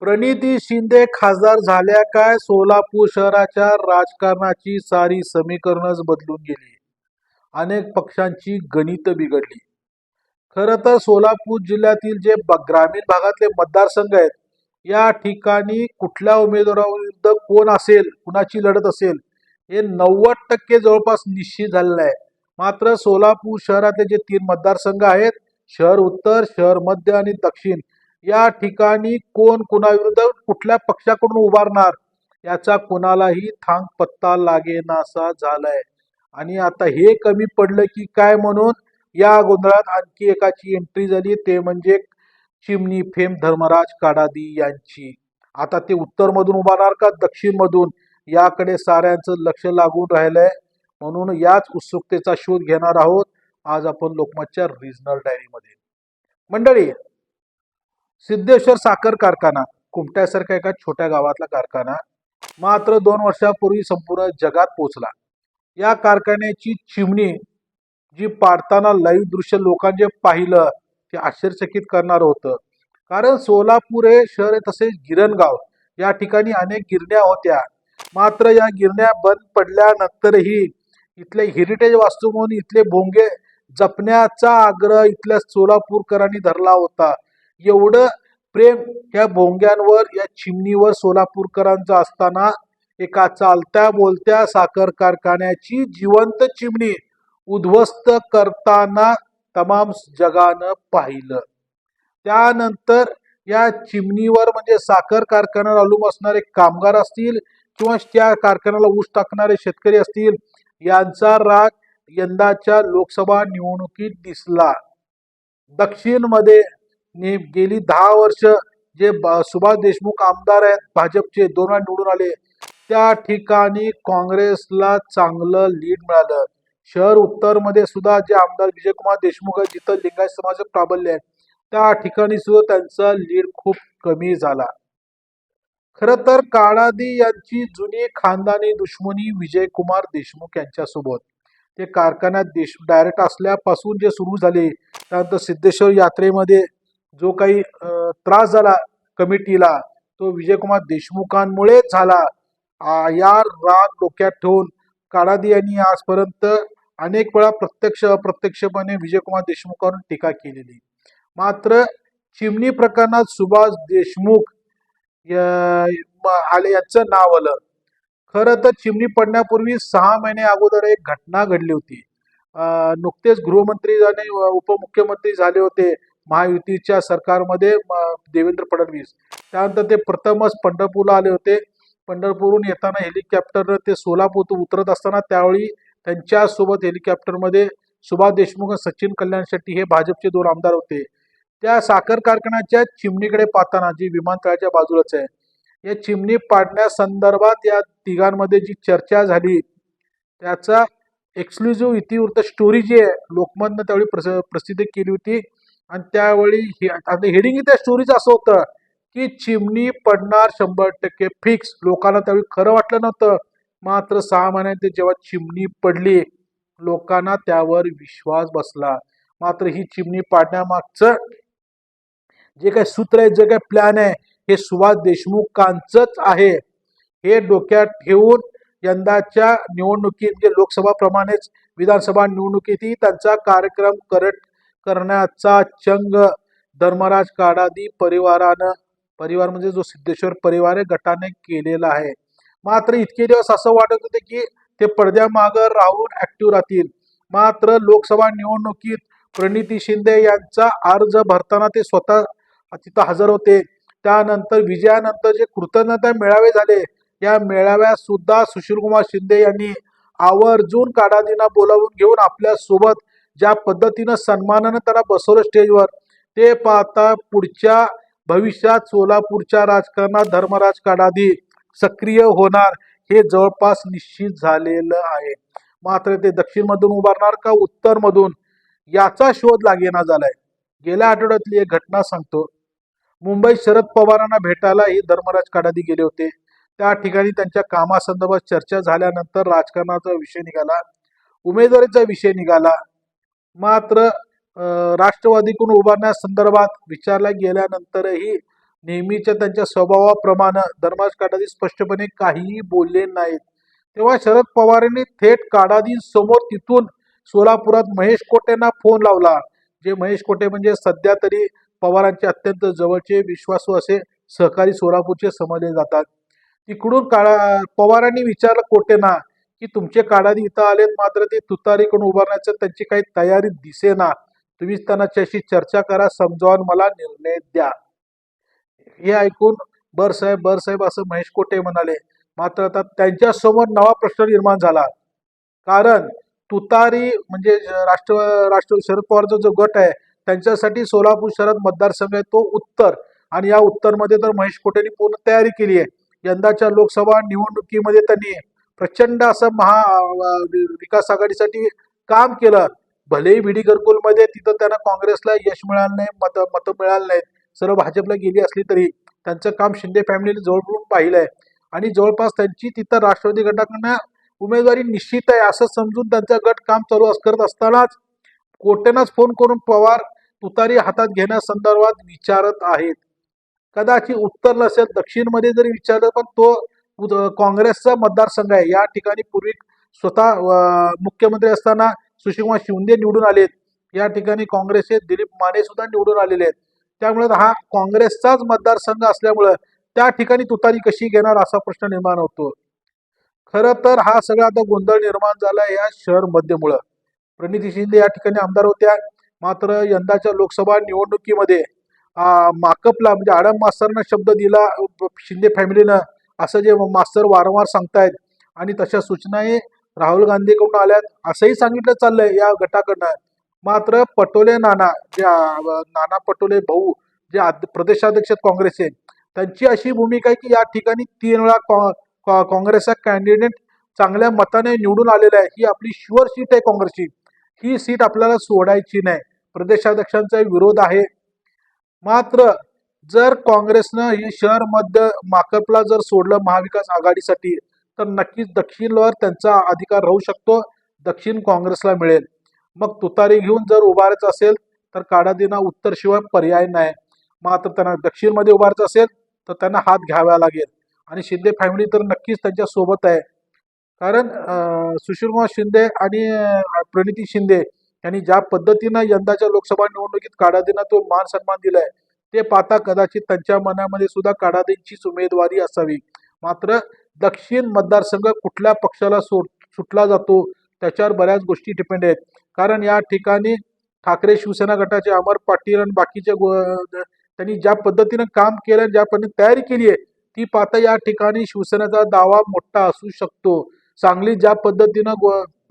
प्रणिती शिंदे खासदार झाल्या काय सोलापूर शहराच्या राजकारणाची सारी समीकरणच बदलून गेली. अनेक पक्षांची गणित बिघडली. खरं तर सोलापूर जिल्ह्यातील जे ब- ग्रामीण भागातले मतदारसंघ आहेत या ठिकाणी कुठल्या उमेदवाराविरुद्ध कोण असेल कुणाची लढत असेल हे नव्वद टक्के जवळपास निश्चित झालेलं आहे. मात्र सोलापूर शहरातले जे तीन मतदारसंघ आहेत शहर उत्तर शहर मध्य आणि दक्षिण या ठिकाणी कोण कुणाविरुद्ध कुठल्या पक्षाकडून उभारणार याचा कोणालाही थांग पत्ता लागेनासा झालाय. आणि आता हे कमी पडलं की काय म्हणून? या गोंधळात आणखी एकाची एंट्री झाली ते म्हणजे चिमणी फेम धर्मराज काडादी यांची. आता ते उत्तरमधून उभारणार का दक्षिणमधून? याकडे साऱ्यांचं लक्ष लागून राहिलंय. म्हणून याच उत्सुकतेचा शोध घेणार आहोत. आज आपण लोकमतच्या रिजनल डायरीमध्ये मंडळी सिद्धेश्वर साखर कारखाना कुमट्यासारख्या एका छोट्या गावातला कारखाना मात्र दोन वर्षापूर्वी संपूर्ण जगात पोहोचला. या कारखान्याची चिमणी जी पाडताना लाईव्ह दृश्य लोकांचे पाहिलं ते आश्चर्यचकित करणार होतं. कारण सोलापूर हे शहर आहे तसेच गिरणगाव. या ठिकाणी अनेक गिरण्या होत्या. मात्र या गिरण्या बंद पडल्यानंतरही इथले हेरिटेज वास्तू म्हणून इथले भोंगे जपण्याचा आग्रह इथल्या सोलापूरकरांनी धरला होता. एवढं प्रेम या भोंग्यांवर या चिमणीवर सोलापूरकरांचं असताना एका चालत्या बोलत्या साखर कारखान्याची जिवंत चिमणी उद्ध्वस्त करताना तमाम जगानं पाहिलं. त्यानंतर या चिमणीवर म्हणजे साखर कारखान्यावर अवलंबून असणारे कामगार असतील किंवा त्या कारखान्याला ऊस टाकणारे शेतकरी असतील यांचा राग यंदाच्या लोकसभा निवडणुकीत दिसला. दक्षिणमध्ये गेली दहा वर्ष जे सुभाष देशमुख आमदार आहेत भाजपचे दोन वेळा निवडून आले त्या ठिकाणी काँग्रेसला चांगलं लीड मिळालं. शहर उत्तरमध्ये सुद्धा जे आमदार विजयकुमार देशमुख आहेत जिथं लिंगायत समाज प्राबल्य आहे त्या ठिकाणी सुद्धा त्यांचा लीड खूप कमी झाला. खर तर काळादी यांची जुनी खानदानी दुश्मनी विजयकुमार देशमुख यांच्यासोबत. ते कारखान्यात देश डायरेक्ट असल्यापासून जे सुरू झाले त्यानंतर सिद्धेश्वर यात्रेमध्ये जो काही त्रास झाला कमिटीला तो विजयकुमार देशमुखांमुळेच झाला. या राग डोक्यात ठेवून काळादी यांनी आजपर्यंत अनेक वेळा प्रत्यक्ष अप्रत्यक्षपणे विजयकुमार देशमुखांवर टीका केलेली. मात्र चिमणी प्रकरणात सुभाष देशमुख म- आले यांचं नाव आलं. खरं तर चिमणी पडण्यापूर्वी सहा महिने अगोदर एक घटना घडली होती. नुकतेच गृहमंत्री आणि उपमुख्यमंत्री झाले होते. महायुतीच्या सरकारमध्ये म- देवेंद्र फडणवीस. त्यानंतर ते प्रथमच पंढरपूरला आले होते. पंढरपूरहून येताना हेलिकॉप्टरनं ते सोलापूर उतरत असताना त्यावेळी त्यांच्यासोबत हेलिकॉप्टरमध्ये सुभाष देशमुख आणि सचिन कल्याण शेट्टी हे भाजपचे दोन आमदार होते. त्या साखर कारखान्याच्या चिमणीकडे पाहताना जी विमानतळाच्या बाजूलाच आहे या चिमणी पाडण्यासंदर्भात या तिघांमध्ये जी चर्चा झाली त्याचा एक्सक्लुझिव्ह इतिवृत्त स्टोरी जी आहे लोकमतनं त्यावेळी प्रस प्रसिद्ध केली होती. आणि त्यावेळी हेडिंग त्या स्टोरीचं असं होतं की चिमणी पडणार शंभर टक्के फिक्स लोकांना त्यावेळी खरं वाटलं नव्हतं. मात्र सहा महिन्यात जेव्हा चिमणी पडली लोकांना त्यावर विश्वास बसला. मात्र ही चिमणी पाडण्यामागचं जे काही सूत्र आहे जे काही प्लॅन आहे हे सुभाष देशमुखांचंच आहे. हे डोक्यात ठेवून यंदाच्या निवडणुकीत म्हणजे लोकसभाप्रमाणेच विधानसभा निवडणुकीतही त्यांचा कार्यक्रम करत करण्याचा चंग धर्मराज काडादी परिवारानं परिवार म्हणजे जो सिद्धेश्वर परिवार आहे गटाने केलेला आहे. मात्र इतके दिवस असं वाटत होते की ते पडद्यामागं राहून ऍक्टिव्ह राहतील. मात्र लोकसभा निवडणुकीत प्रणिती शिंदे यांचा अर्ज भरताना ते स्वतः तिथं हजर होते. त्यानंतर विजयानंतर जे कृतज्ञता मेळावे झाले या मेळाव्यात सुद्धा सुशीलकुमार शिंदे यांनी आवर्जून काडादींना बोलावून घेऊन आपल्यासोबत ज्या पद्धतीनं सन्मानानं त्याला बसवलं स्टेजवर ते पाहता पुढच्या भविष्यात सोलापूरच्या राजकारणात धर्मराज काडादी सक्रिय होणार हे जवळपास निश्चित झालेलं आहे. मात्र ते दक्षिणमधून उभारणार का उत्तरमधून याचा शोध लागेना झालाय. गेल्या आठवड्यातली एक घटना सांगतो. मुंबईत शरद पवारांना भेटायला ही धर्मराज काडादी गेले होते. त्या ठिकाणी त्यांच्या कामासंदर्भात चर्चा झाल्यानंतर राजकारणाचा विषय निघाला. उमेदवारीचा विषय निघाला. मात्र राष्ट्रवादीकडून उभारण्यासंदर्भात विचारला गेल्यानंतरही नेहमीच्या त्यांच्या स्वभावाप्रमाणे धर्माज काटादी स्पष्टपणे काहीही बोलले नाहीत. तेव्हा शरद पवारांनी थेट काडादींसमोर तिथून सोलापुरात महेश कोटेंना फोन लावला. जे महेश कोटे म्हणजे सध्या तरी पवारांचे अत्यंत जवळचे विश्वासू असे सहकारी सोलापूरचे समजले जातात. तिकडून काळा पवारांनी विचारलं कोटेंना की तुमचे काढादी इथं आलेत मात्र ते तुतारीकडून उभारण्याचं त्यांची काही तयारी दिसेना. तुम्हीच त्यांच्याशी चर्चा करा समजावून मला निर्णय द्या. हे ऐकून बर साहेब बर साहेब असं महेश कोटे म्हणाले. मात्र आता त्यांच्यासमोर नवा प्रश्न निर्माण झाला. कारण तुतारी म्हणजे राष्ट्र राष्ट्र शरद पवारचा जो गट आहे त्यांच्यासाठी सोलापूर शहरात मतदारसंघ आहे तो उत्तर. आणि या उत्तरमध्ये तर महेश कोटेंनी पूर्ण तयारी केली आहे. यंदाच्या लोकसभा निवडणुकीमध्ये त्यांनी प्रचंड असं महा विकास आघाडीसाठी काम केलं. भलेही विडी मध्ये तिथं त्यांना काँग्रेसला यश मिळालं नाही मत मतं मिळालं नाहीत. सर्व भाजपला गेली असली तरी त्यांचं काम शिंदे फॅमिलीने जवळून पाहिलंय. आणि जवळपास त्यांची तिथं राष्ट्रवादी गटाकडनं उमेदवारी निश्चित आहे असं समजून त्यांचा गट काम चालू करत असतानाच कोटेनाच फोन करून पवार तुतारी हातात घेण्यासंदर्भात विचारत आहेत. कदाचित उत्तर नसेल दक्षिणमध्ये जरी विचारलं पण तो काँग्रेसचा मतदारसंघ आहे. या ठिकाणी पूर्वी स्वतः मुख्यमंत्री असताना सुशीलकुमार शिंदे निवडून आलेत. या ठिकाणी काँग्रेसचे दिलीप माने सुद्धा निवडून आलेले आहेत. त्यामुळे हा काँग्रेसचाच मतदारसंघ असल्यामुळं त्या ठिकाणी तुतारी कशी घेणार असा प्रश्न निर्माण होतो. खरं तर हा सगळा आता गोंधळ निर्माण झाला या शहर मध्यमुळं. प्रणिती शिंदे या ठिकाणी आमदार होत्या. मात्र यंदाच्या लोकसभा निवडणुकीमध्ये माकपला म्हणजे आडम मास्तरनं शब्द दिला शिंदे फॅमिलीनं असं जे मास्तर वारंवार सांगतायत आणि तशा सूचनाही राहुल गांधीकडून आल्यात असंही सांगितलं चाललंय या गटाकडनं. मात्र पटोले नाना जे नाना पटोले भाऊ जे आद- प्रदेशाध्यक्ष आहेत काँग्रेसचे त्यांची अशी भूमिका आहे की या ठिकाणी तीन वेळा काँग्रेसचा कॅन्डिडेट चांगल्या मताने निवडून आलेला आहे. ही आपली शुअर सीट आहे काँग्रेसची. ही सीट आपल्याला सोडायची नाही. प्रदेशाध्यक्षांचा विरोध आहे. मात्र जर काँग्रेसनं हे शहर मध्य माकपला जर सोडलं महाविकास आघाडीसाठी तर नक्कीच दक्षिणवर त्यांचा अधिकार राहू शकतो दक्षिण काँग्रेसला मिळेल. मग तुतारी घेऊन जर उभारायचं असेल तर काडादीना उत्तरशिवाय पर्याय नाही. मात्र त्यांना दक्षिणमध्ये उभारायचं असेल तर त्यांना हात घ्यावा लागेल. आणि शिंदे फॅमिली तर नक्कीच त्यांच्यासोबत आहे. कारण सुशीलकुमार शिंदे आणि प्रणिती शिंदे यांनी ज्या पद्धतीनं यंदाच्या लोकसभा निवडणुकीत काडादींना तो मान सन्मान दिलाय ते पाहता कदाचित त्यांच्या मनामध्ये सुद्धा काडादींचीच उमेदवारी असावी. मात्र दक्षिण मतदारसंघ कुठल्या पक्षाला सोड सुटला जातो त्याच्यावर बऱ्याच गोष्टी डिपेंड आहेत. कारण या ठिकाणी ठाकरे शिवसेना गटाचे अमर पाटील आणि बाकीचे त्यांनी ज्या पद्धतीनं काम केलं ज्या पद्धतीने तयारी केली आहे ती पाहता या ठिकाणी शिवसेनेचा दावा मोठा असू शकतो. सांगली ज्या पद्धतीनं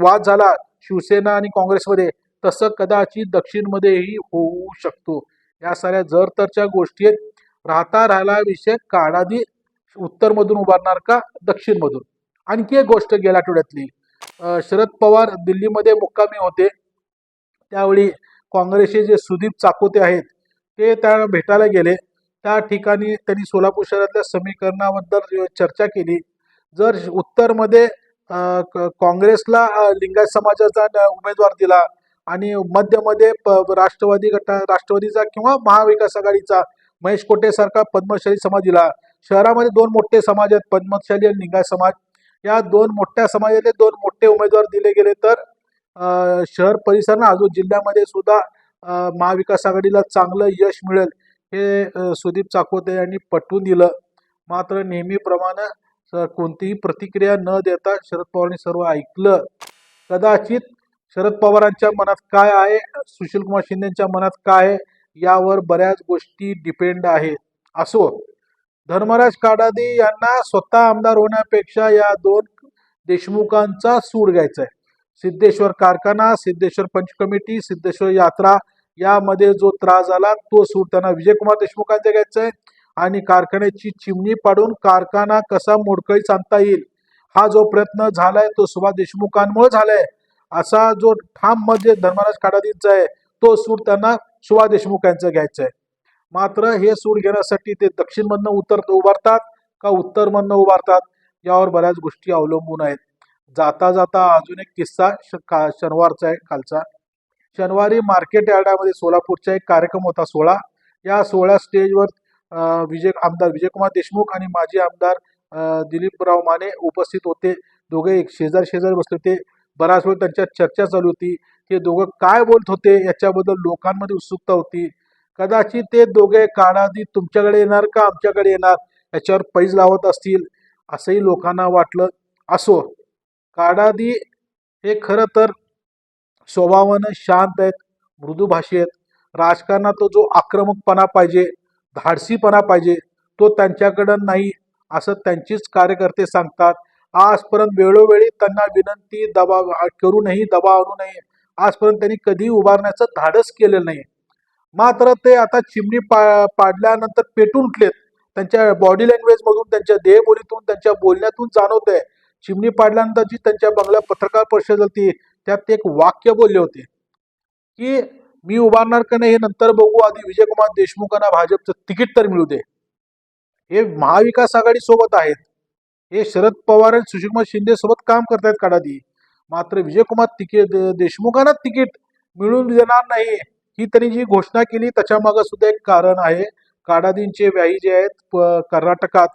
वाद झाला शिवसेना आणि काँग्रेसमध्ये तसं कदाचित दक्षिणमध्येही होऊ शकतो. या साऱ्या जर तरच्या गोष्टी राहता राहिला विषय काळादी उत्तरमधून उभारणार का? दक्षिणमधून. आणखी एक गोष्ट गेल्या आठवड्यातली. शरद पवार दिल्लीमध्ये मुक्कामी होते. त्यावेळी काँग्रेसचे जे सुदीप चाकोते आहेत ते त्या भेटायला गेले. त्या ठिकाणी त्यांनी सोलापूर शहरातल्या समीकरणाबद्दल चर्चा केली. जर उत्तरमध्ये क- काँग्रेसला लिंगायत समाजाचा उमेदवार दिला आणि मध्यमध्ये प- राष्ट्रवादी गटा राष्ट्रवादीचा किंवा महाविकास आघाडीचा महेश कोटे सारखा पद्मशाली समाज दिला शहरामध्ये दोन मोठे समाज आहेत पद्मशाली आणि लिंगायत समाज. या दोन मोठ्या समाजातले दोन मोठे उमेदवार दिले गेले तर शहर परिसर अजून जिल्ह्यामध्ये सुद्धा महाविकास आघाडीला चांगलं यश मिळेल हे सुदीप चाकोते यांनी पटवून दिलं. मात्र नेहमीप्रमाणे कोणतीही प्रतिक्रिया न देता शरद पवारांनी सर्व ऐकलं. कदाचित शरद पवारांच्या मनात काय आहे? सुशीलकुमार शिंदेच्या मनात काय आहे? यावर बऱ्याच गोष्टी डिपेंड आहेत. असो धर्मराज काडादी यांना स्वतः आमदार होण्यापेक्षा या दोन देशमुखांचा सूड घ्यायचा आहे. सिद्धेश्वर कारखाना सिद्धेश्वर पंच कमिटी सिद्धेश्वर यात्रा यामध्ये जो त्रास झाला तो सूड त्यांना विजयकुमार देशमुखांचा घ्यायचा आहे. आणि कारखान्याची चिमणी पाडून कारखाना कसा मोडकळी आणता येईल? हा जो प्रयत्न झालाय तो सुभाष देशमुखांमुळे झालाय. असा जो ठाम म्हणजे धर्मराज काडादींचा आहे तो सूर त्यांना सुभाष देशमुख यांचा घ्यायचा आहे. मात्र हे सूर घेण्यासाठी ते दक्षिणमधनं उत्तर उभारतात का उत्तरमधनं उभारतात यावर बऱ्याच गोष्टी अवलंबून आहेत. जाता जाता अजून एक किस्सा श- का शनिवारचा आहे कालचा शनिवारी मार्केट यार्डामध्ये सोलापूरचा एक कार्यक्रम होता सोहळा. या सोहळ्या स्टेजवर विजय आमदार विजयकुमार देशमुख आणि माजी आमदार दिलीपराव माने उपस्थित होते. दोघे एक शेजार शेजार बसले होते. बराच वेळ त्यांच्या चर्चा चालू होती. ते दोघं काय बोलत होते याच्याबद्दल लोकांमध्ये उत्सुकता होती. कदाचित ते दोघे काळाधी तुमच्याकडे येणार का आमच्याकडे येणार याच्यावर पैज लावत असतील असंही लोकांना वाटलं असो. काडादी हे खरं तर स्वभावानं शांत आहेत मृदू भाषेत राजकारणात तो जो आक्रमकपणा पाहिजे धाडसीपणा पाहिजे तो त्यांच्याकडं नाही असं त्यांचीच कार्यकर्ते सांगतात. आजपर्यंत वेळोवेळी त्यांना विनंती दबाव करूनही दबाव आणू नये. आजपर्यंत त्यांनी कधी उभारण्याचं धाडस केलेलं नाही. मात्र ते आता चिमणी पा पाडल्यानंतर पेटून उठलेत. त्यांच्या बॉडी लँग्वेज मधून त्यांच्या देहबोलीतून त्यांच्या बोलण्यातून जाणवत आहे चिमणी पाडल्यानंतर जी त्यांच्या बंगल्या पत्रकार परिषद होती. त्यात ते एक वाक्य बोलले होते की मी उभारणार का नाही हे नंतर बघू. आधी विजयकुमार देशमुखांना भाजपचं तिकीट तर मिळू दे. हे महाविकास आघाडी सोबत आहेत. हे शरद पवार आणि सुशीलकुमार शिंदे सोबत काम करतायत काढादी मात्र विजयकुमार तिकीट देशमुखांना तिकीट मिळून देणार नाही. ही त्यांनी जी घोषणा केली त्याच्यामागे सुद्धा एक कारण आहे. काडादींचे व्याही जे आहेत प- कर्नाटकात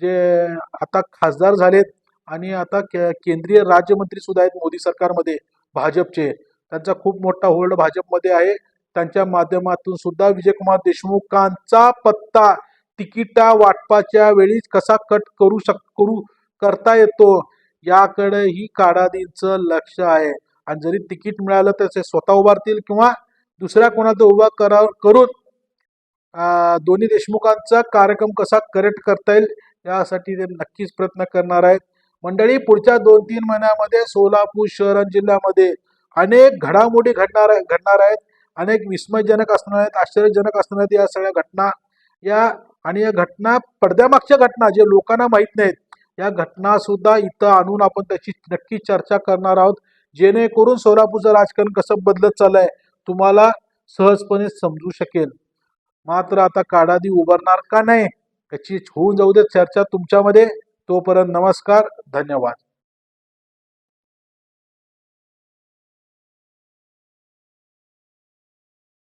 जे आता खासदार झालेत आणि आता के- केंद्रीय राज्यमंत्री सुद्धा आहेत मोदी सरकारमध्ये भाजपचे. त्यांचा खूप मोठा होल्ड भाजपमध्ये आहे. त्यांच्या माध्यमातून सुद्धा विजयकुमार देशमुखांचा पत्ता तिकिटा वाटपाच्या वेळी कसा कट करू शक करू करता येतो याकडे ही काडादींचं लक्ष आहे. आणि जरी तिकीट मिळालं तर ते स्वतः उभारतील किंवा दुसऱ्या कोणाचा उभा करा करून दोन्ही देशमुखांचा कार्यक्रम कसा करेक्ट करता येईल यासाठी ते नक्कीच प्रयत्न करणार आहेत. मंडळी पुढच्या दोन तीन महिन्यामध्ये सोलापूर शहर आणि जिल्ह्यामध्ये अनेक घडामोडी घडणार आहे- घडणार आहेत. अनेक विस्मयजनक असणार आहेत आश्चर्यजनक असणार आहेत या सगळ्या घटना. या आणि या घटना पडद्यामागच्या घटना जे लोकांना माहीत नाहीत या घटना सुद्धा इथं आणून आपण त्याची नक्की चर्चा करणार आहोत. जेणेकरून सोलापूरचं राजकारण कसं बदलत चाललंय तुम्हाला सहजपणे समजू शकेल. मात्र आता काडादी उभारणार का नाही याची होऊन जाऊ दे चर्चा तुमच्यामध्ये. तोपर्यंत नमस्कार धन्यवाद.